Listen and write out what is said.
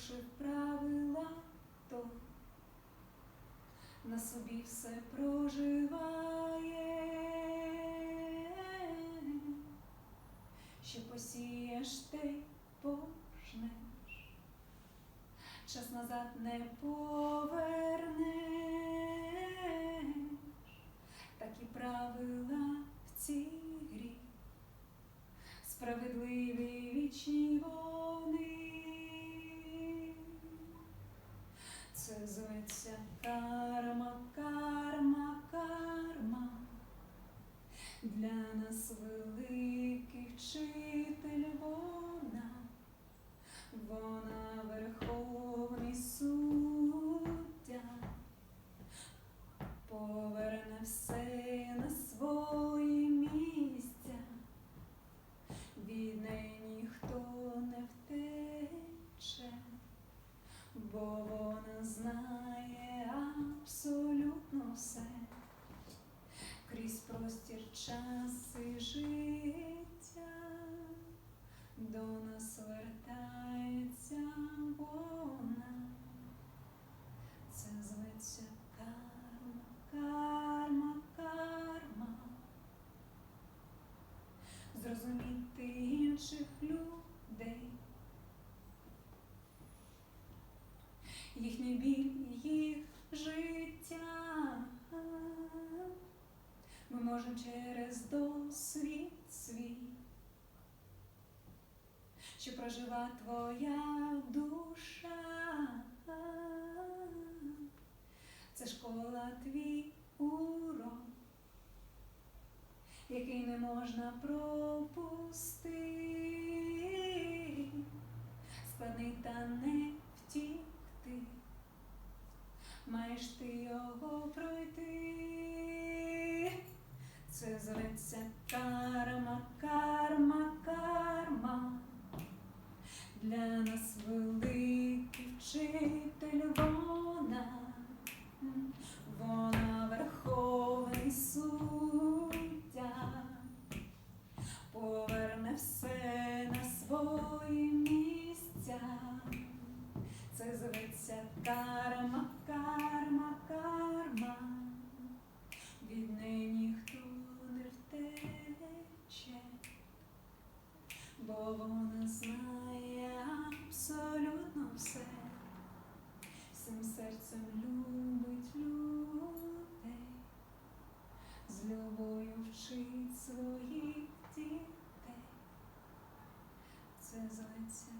порушив правила то на собі все проживає, що посієш ти пожнеш, час назад не повернеш, і правила в цій грі, справедливі вічні вічніво. Вона верховний суддя, поверне все на свої місця, від неї ніхто не втече бо вона знає абсолютно все, крізь простір час і життя, до нас вертається вона, це зветься карма, карма, карма, зрозуміти інших людей. їхній біль, їх життя. Ми можемо через досвід свій, що прожива твоя душа. Це школа твій урок, який не можна пропустити, складний та не втікти, маєш ти його пройти. Це зветься карма, вчитель вона, верховний суддя, поверне все на свої місця. Це зветься карма, Зеленця.